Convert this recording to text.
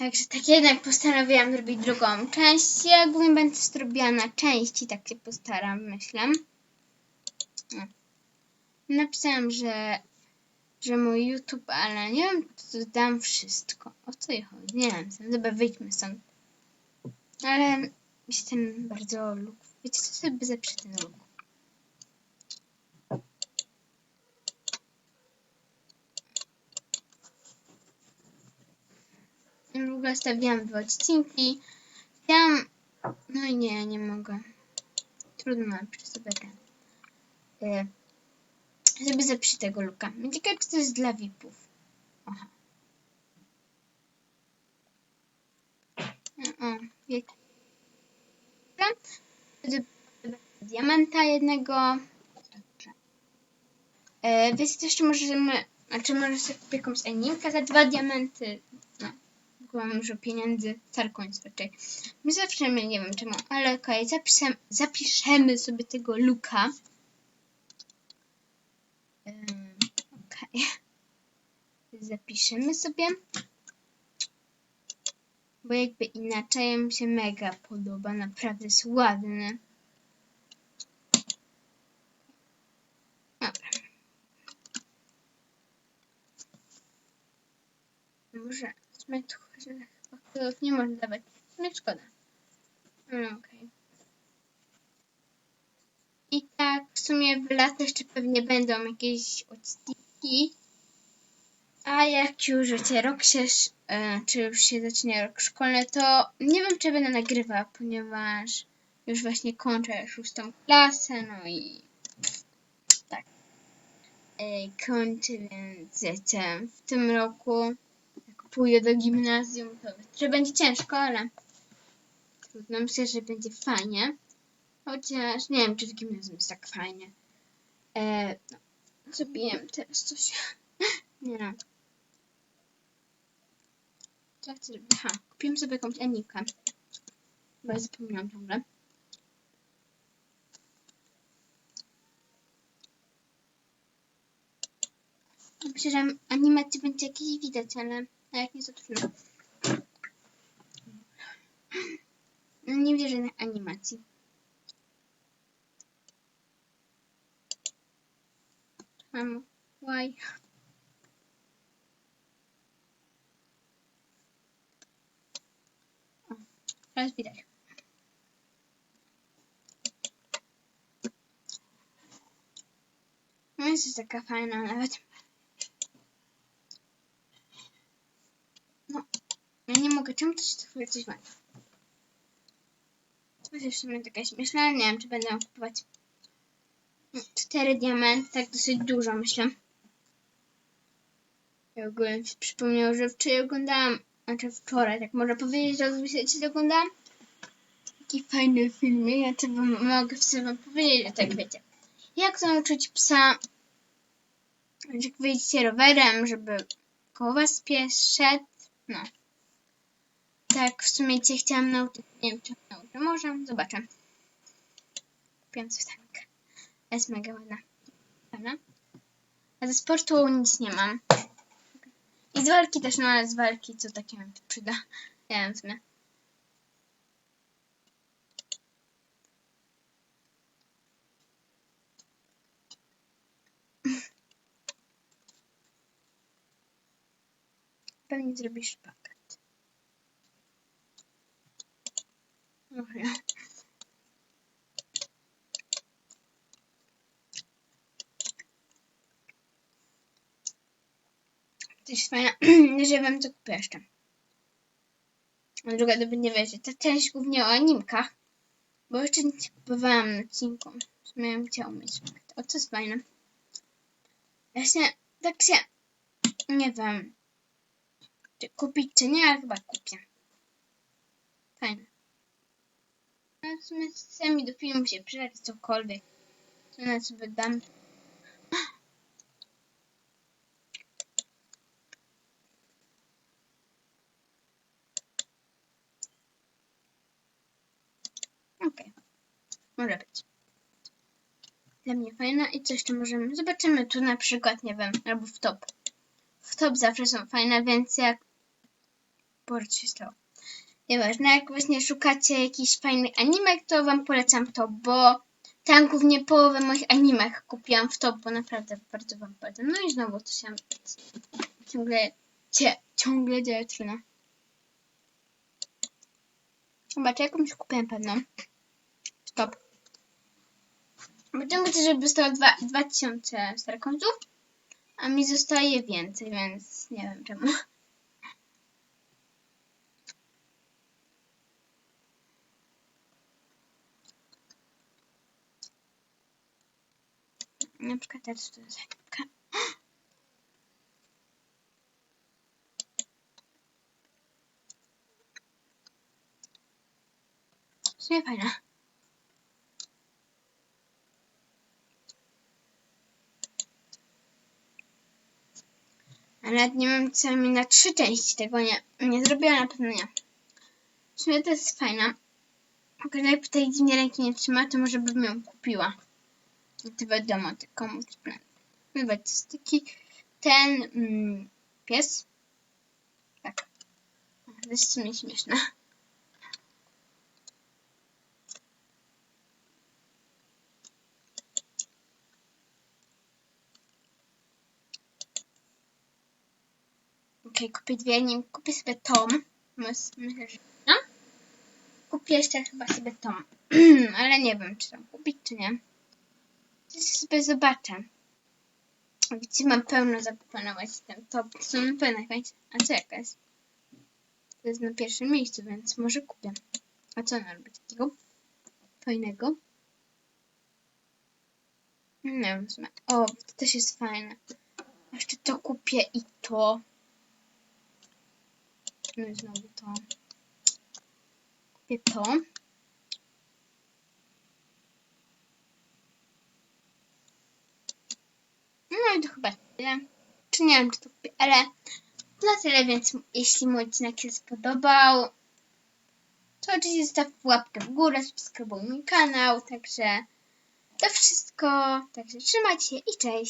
Także tak jednak postanowiłam zrobić drugą część. Ja głównie będę zrobiła na części, tak się postaram, myślę. Napisałam, że, że mój YouTube, ale nie wiem, to dam wszystko. O co jej chodzi? Nie wiem, dobra, wyjdźmy stąd. Ale ten bardzo luk. Wiecie, co sobie zeprzy ten luk? W ogóle stawiałam dwa odcinki. Chciałam... No i nie, nie mogę. Trudno, przez sobie ten. Y, żeby zepsuć tego luka. Ciekawe, czy to jest dla VIP-ów. Aha. O, jak... Diamenta jednego. Dobrze. E, wiecie, to jeszcze możemy... Znaczy, może sobie kupię jakąś animkę za dwa diamenty. Byłam dużo pieniędzy. Starcoins raczej. My zawsze, my nie wiem czemu, ale okej, zapiszemy, zapiszemy sobie tego luka. Ym, Okej. Zapiszemy sobie. Bo jakby inaczej mi się mega podoba. Naprawdę jest ładny. Dobra. W tu kolorów nie można dawać. W sumie szkoda. No okej. I tak w sumie w lato jeszcze pewnie będą jakieś odcinki. A jak już wiecie, rok się, e, czy już się zacznie rok szkolny, to nie wiem, czy będę nagrywała, ponieważ już właśnie kończę szóstą klasę, no i tak. E, kończę, więc wiecie, w tym roku, pójdę do gimnazjum, to że będzie ciężko, ale trudno, myślę, że będzie fajnie. Chociaż nie wiem, czy w gimnazjum jest tak fajnie. E, no, zrobiłem teraz coś. nie no. Co chcę zrobić? Aha, kupiłem sobie jakąś Anikę. Bo ja zapomniałam ciągle. Myślę, że animacji będzie jakieś widać, ale a jak nie to trudno. No nie wierzę na animacji. Mamo, why? O, teraz widać. No jest taka fajna nawet. No, ja nie mogę, czemu to się coś wali? To jest w sumie taka śmieszna, nie wiem czy będę kupować. Cztery diamenty, tak dosyć dużo myślę. Ja ogólnie mi się przypomniało, że wczoraj oglądałam, znaczy wczoraj, tak można powiedzieć, że rozwijać oglądałam. Taki fajny filmik, ja to wam, mogę sobie powiedzieć, że tak wiecie. Jak nauczyć psa, jak wyjdziecie rowerem, żeby koło was pies szedł, no. Tak, w sumie cię chciałam nauczyć, nie wiem czy nauczę, może, zobaczę. Kupiłam coś takiego. Jest mega ładna. Prawda? A ze sportu nic nie mam. I z walki też, no ale z walki co takiego mi przyda. Ja wiem w sumie. Pewnie zrobisz pakiet. To jest fajna, że wiem co kupię jeszcze. A druga to nie wiecie, ta część głównie o animkach, bo jeszcze nie kupowałam odcinku. W sumie bym chciała mieć. O, co jest fajne. Właśnie, tak się, nie wiem, czy kupić, czy nie, ale chyba kupię. Fajne. Ale w sumie sami do filmu się przydać cokolwiek. Co na sobie dam. Okej. Może być. Dla mnie fajna i co jeszcze możemy... Zobaczymy tu na przykład, nie wiem, albo w top. W top zawsze są fajne, więc jak Boże, się stało. Nieważne, jak właśnie szukacie jakichś fajnych animek, to wam polecam to, bo tam głównie połowę moich animek kupiłam w to, bo naprawdę bardzo wam polecam. No i znowu to się ciągle, cie, ciągle dzieje trudno. Zobaczcie, jakąś kupiłem pewną. Stop. Potem chcę, żeby zostało dwa- 2000 starkońców, a mi zostaje więcej, więc nie wiem czemu. Na przykład zakupka. W sumie fajna. Ale nie wiem co mi na trzy części tego nie, nie zrobiła, na pewno nie. W sumie to jest fajna. Tylko jakby tej dziwnie ręki nie trzyma, to może bym ją kupiła. To wiadomo, muszę plan. Chyba to jest taki ten mm, pies. Tak. To jest w sumie śmieszne. Okej, kupię dwie, nie kupię sobie. Mys- Myślę, że no. Kupię jeszcze chyba sobie tą. Ale nie wiem, czy tam kupić, czy nie. Sobie zobaczę. Widzicie, mam pełno zakupować ten top. Są na jakieś. A co jakaś? To jest na pierwszym miejscu, więc może kupię. A co ona robi takiego? Fajnego? Nie wiem. O, to też jest fajne. Jeszcze to kupię i to. No i znowu to. Kupię to. No i to chyba tyle. Czy nie wiem, czy to kupię, ale na tyle, więc jeśli mój odcinek się spodobał, to oczywiście zostaw łapkę w górę, subskrybuj mój kanał, także to wszystko. Także trzymajcie się i cześć!